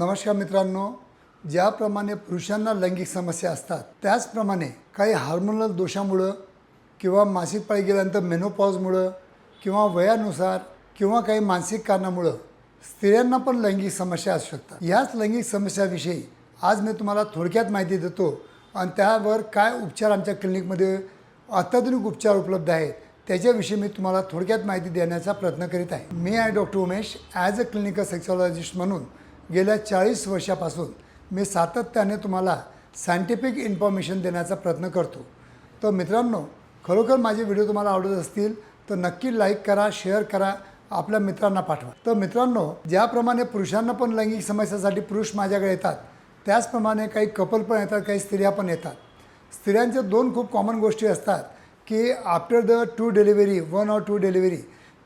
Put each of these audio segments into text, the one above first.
नमस्कार मित्रांनो ज्याप्रमाणे पुरुषांना लैंगिक समस्या असतात त्याचप्रमाणे काही हार्मोनल दोषामुळं किंवा मासिक पाळी गेल्यानंतर मेनोपॉजमुळं किंवा वयानुसार किंवा काही मानसिक कारणामुळं स्त्रियांना पण लैंगिक समस्या असू शकतात. याच लैंगिक समस्याविषयी आज मी तुम्हाला थोडक्यात माहिती देतो आणि त्यावर काय उपचार आमच्या क्लिनिकमध्ये अत्याधुनिक उपचार उपलब्ध आहेत त्याच्याविषयी मी तुम्हाला थोडक्यात माहिती देण्याचा प्रयत्न करीत आहे. मी आहे doctor Umesh as a clinical sexologist म्हणून गेल्या चाळीस वर्षापासून मी सातत्याने तुम्हाला सायंटिफिक इन्फॉर्मेशन देण्याचा प्रयत्न करतो. तर मित्रांनो खरोखर माझे व्हिडिओ तुम्हाला आवडत असतील तर नक्की लाईक करा शेअर करा आपल्या मित्रांना पाठवा. तर मित्रांनो ज्याप्रमाणे पुरुषांना पण लैंगिक समस्यासाठी पुरुष माझ्याकडे येतात त्याचप्रमाणे काही कपल पण येतात काही स्त्रिया पण येतात. स्त्रियांच्या दोन खूप कॉमन गोष्टी असतात की after the two delivery one or two delivery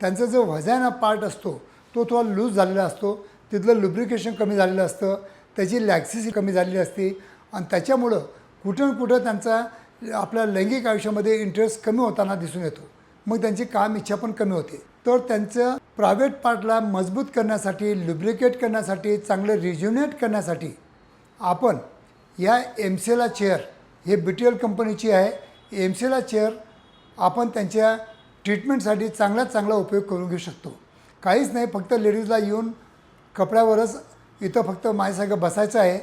त्यांचा जो वजायना पार्ट असतो तो थोडा लूज झालेला असतो. तिथलं लुब्रिकेशन कमी झालेलं असतं त्याची लॅक्सिसी कमी झालेली असते आणि त्याच्यामुळं कुठं कुठं त्यांचा आपल्या लैंगिक आयुष्यामध्ये इंटरेस्ट कमी होताना दिसून येतो. मग त्यांची काम इच्छा पण कमी होते. तर त्यांचं प्रायव्हेट पार्टला मजबूत करण्यासाठी लुब्रिकेट करण्यासाठी चांगलं रिज्युनेट करण्यासाठी आपण या एम सीला चेअर हे बी टी एल कंपनीची आहे. एम सीला चेअर आपण त्यांच्या ट्रीटमेंटसाठी चांगला चांगला उपयोग करून घेऊ शकतो. काहीच नाही फक्त लेडीजला येऊन कपड्यावरच इथं फक्त माझ्यासारखं बसायचं आहे.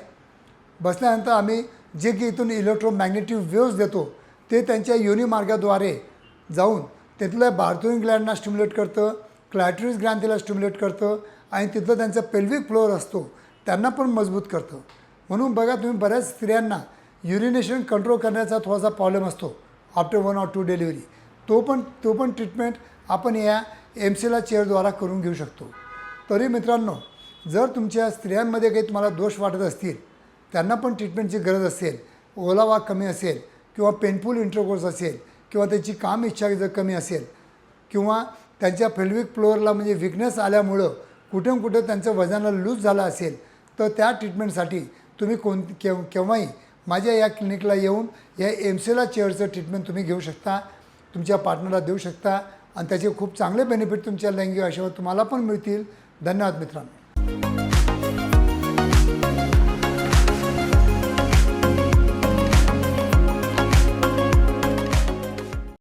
बसल्यानंतर आम्ही जे की इथून इलेक्ट्रोमॅग्नेटिव्ह वेव्ज देतो ते त्यांच्या युनिमार्गाद्वारे जाऊन तिथल्या बार्थोइन ग्लँडना स्टिम्युलेट करतं क्लॅटरिस ग्रांथीला स्टिम्युलेट करतं आणि तिथलं त्यांचा पेल्विक फ्लोअर असतो त्यांना पण मजबूत करतं. म्हणून बघा तुम्ही बऱ्याच स्त्रियांना युरिनेशन कंट्रोल करण्याचा थोडासा प्रॉब्लेम असतो after one or two delivery तो पण तो पण ट्रीटमेंट आपण या एम सीला चेअरद्वारा करून घेऊ शकतो. तरी मित्रांनो जर तुमच्या स्त्रियांमध्ये काही तुम्हाला दोष वाटत असतील त्यांना पण ट्रीटमेंटची गरज असेल ओलावा कमी असेल किंवा पेनफुल इंटरकोर्स असेल किंवा त्याची काम इच्छा जर कमी असेल किंवा त्यांच्या फेल्विक फ्लोअरला म्हणजे विकनेस आल्यामुळं कुठं कुठं त्यांचं वजनाला लूज झालं असेल तर त्या ट्रीटमेंटसाठी तुम्ही कोण केव केव्हाही माझ्या या क्लिनिकला येऊन या एम सीला चेअरचं ट्रीटमेंट तुम्ही घेऊ शकता तुमच्या पार्टनरला देऊ शकता आणि त्याचे खूप चांगले बेनिफिट तुमच्या लैंगिक आयुष्यावर तुम्हाला पण मिळतील. धन्यवाद मित्रांनो.